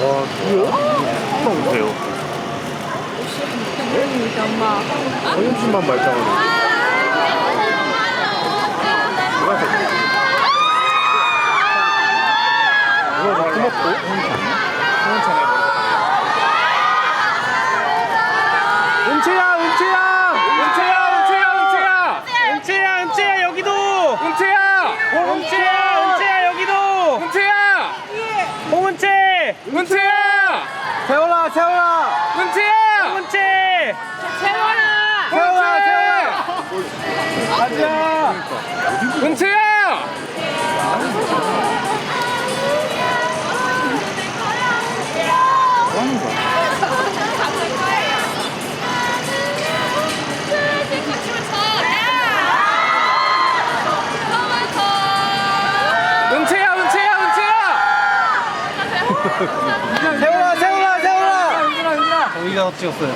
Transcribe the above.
와, 뭐야? 보세요. 허윤진만 말짱하네. 누가 더? 누가 더 고맙고? 은채야, 은채야, 은채야, 은채야, 은채야, 은채야, 은채야 여기도, 은채야, 은채야, 은채야 여기도, 은채야, 홍 은채, 은채야, 세월아, 세월아, 은채야, 홍은채, 세월아, 세월아, 세월아, 가자, 은채야. 은채야, 세월아, 세월아, 세월아. 저희가 찍었어요.